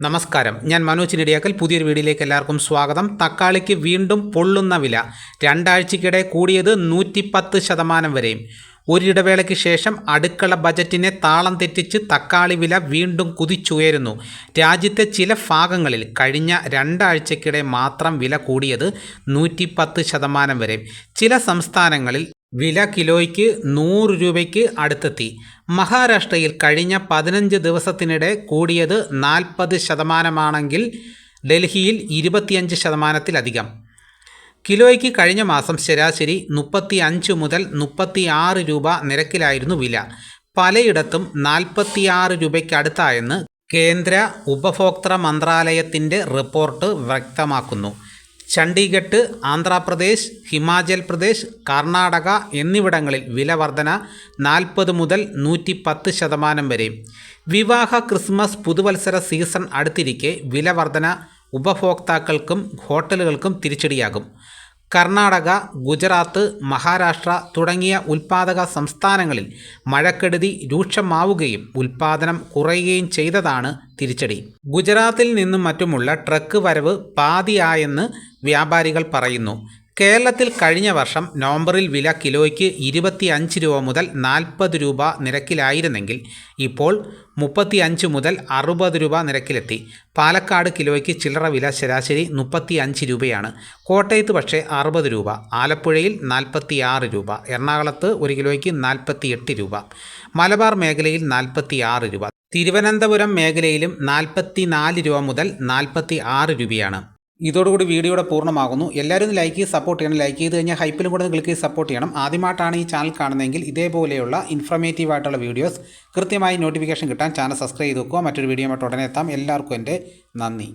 നമസ്കാരം. ഞാൻ മനോജ് നെടിയാക്കൽ പുതിയൊരു വീഡിയോയിലേക്ക് എല്ലാവർക്കും സ്വാഗതം. തക്കാളിക്ക് വീണ്ടും പൊള്ളുന്ന വില രണ്ടാഴ്ചയ്ക്കിടെ കൂടിയത് നൂറ്റിപ്പത്ത് ശതമാനം വരെയും. ഒരിടവേളയ്ക്ക് ശേഷം അടുക്കള ബജറ്റിനെ താളം തെറ്റിച്ച് തക്കാളി വില വീണ്ടും കുതിച്ചുയരുന്നു. രാജ്യത്തെ ചില ഭാഗങ്ങളിൽ കഴിഞ്ഞ രണ്ടാഴ്ചയ്ക്കിടെ മാത്രം വില കൂടിയത് നൂറ്റിപ്പത്ത് ശതമാനം വരെ ചില സംസ്ഥാനങ്ങളിൽ വില കിലോയ്ക്ക് നൂറ് രൂപയ്ക്ക് അടുത്തെത്തി. മഹാരാഷ്ട്രയിൽ കഴിഞ്ഞ പതിനഞ്ച് ദിവസത്തിനിടെ കൂടിയത് നാൽപ്പത് ശതമാനമാണെങ്കിൽ ഡൽഹിയിൽ ഇരുപത്തിയഞ്ച് ശതമാനത്തിലധികം. കിലോയ്ക്ക് കഴിഞ്ഞ മാസം ശരാശരി മുപ്പത്തി അഞ്ച് മുതൽ മുപ്പത്തി ആറ് രൂപ നിരക്കിലായിരുന്നു വില. പലയിടത്തും നാൽപ്പത്തിയാറ് രൂപയ്ക്കടുത്തായെന്ന് കേന്ദ്ര ഉപഭോക്തൃ മന്ത്രാലയത്തിന്റെ റിപ്പോർട്ട് വ്യക്തമാക്കുന്നു. ചണ്ഡീഗഡ് ആന്ധ്രാപ്രദേശ് ഹിമാചൽ പ്രദേശ് കർണാടക എന്നിവിടങ്ങളിൽ വില വർധന നാൽപ്പത് മുതൽ നൂറ്റി പത്ത് ശതമാനം വരെ. വിവാഹ ക്രിസ്മസ് പുതുവത്സര സീസൺ അടുത്തിരിക്കെ വില വർധന ഉപഭോക്താക്കൾക്കും ഹോട്ടലുകൾക്കും തിരിച്ചടിയാകും. കർണാടക ഗുജറാത്ത് മഹാരാഷ്ട്ര തുടങ്ങിയ ഉൽപാദക സംസ്ഥാനങ്ങളിൽ മഴക്കെടുതി രൂക്ഷമാവുകയും ഉൽപ്പാദനം കുറയുകയും ചെയ്തതാണ് തിരിച്ചടി. ഗുജറാത്തിൽ നിന്നും മറ്റുമുള്ള ട്രക്ക് വരവ് പാതിയായെന്ന് വ്യാപാരികൾ പറയുന്നു. കേരളത്തിൽ കഴിഞ്ഞ വർഷം നവംബറിൽ വില കിലോയ്ക്ക് ഇരുപത്തി അഞ്ച് രൂപ മുതൽ നാൽപ്പത് രൂപ നിരക്കിലായിരുന്നെങ്കിൽ ഇപ്പോൾ മുപ്പത്തി അഞ്ച് മുതൽ അറുപത് രൂപ നിരക്കിലെത്തി. പാലക്കാട് കിലോയ്ക്ക് ചില്ലറ വില ശരാശരി മുപ്പത്തി അഞ്ച് രൂപയാണ്. കോട്ടയത്ത് പക്ഷേ അറുപത് രൂപ ആലപ്പുഴയിൽ നാൽപ്പത്തി ആറ് രൂപ എറണാകുളത്ത് ഒരു കിലോയ്ക്ക് നാൽപ്പത്തി എട്ട് രൂപ മലബാർ മേഖലയിൽ നാൽപ്പത്തി ആറ് രൂപ തിരുവനന്തപുരം മേഖലയിലും നാൽപ്പത്തി നാല് രൂപ മുതൽ നാൽപ്പത്തി ആറ് രൂപയാണ്. ഇതോടുകൂടി വീഡിയോയുടെ പൂർണമാകുന്നു. എല്ലാവരും ലൈക്ക് ചെയ്ത് സപ്പോർട്ട് ചെയ്യണം. ലൈക്ക് ചെയ്ത് കഴിഞ്ഞാൽ ഹൈപ്പിലും കൂടെ ക്ലിക്ക് ചെയ്ത് സപ്പോർട്ട് ചെയ്യണം. ആദ്യമായിട്ടാണ് ഈ ചാനൽ കാണുന്നതെങ്കിൽ ഇതേപോലെയുള്ള ഇൻഫർമേറ്റീവ് ആയിട്ടുള്ള വീഡിയോസ് കൃത്യമായി നോട്ടിഫിക്കേഷൻ കിട്ടാൻ ചാനൽ സബ്സ്ക്രൈബ് ചെയ്ത് വെക്കുക. മറ്റൊരു വീഡിയോ ആയിട്ട് ഉടനെ എത്താം. എല്ലാവർക്കും എന്റെ നന്ദി.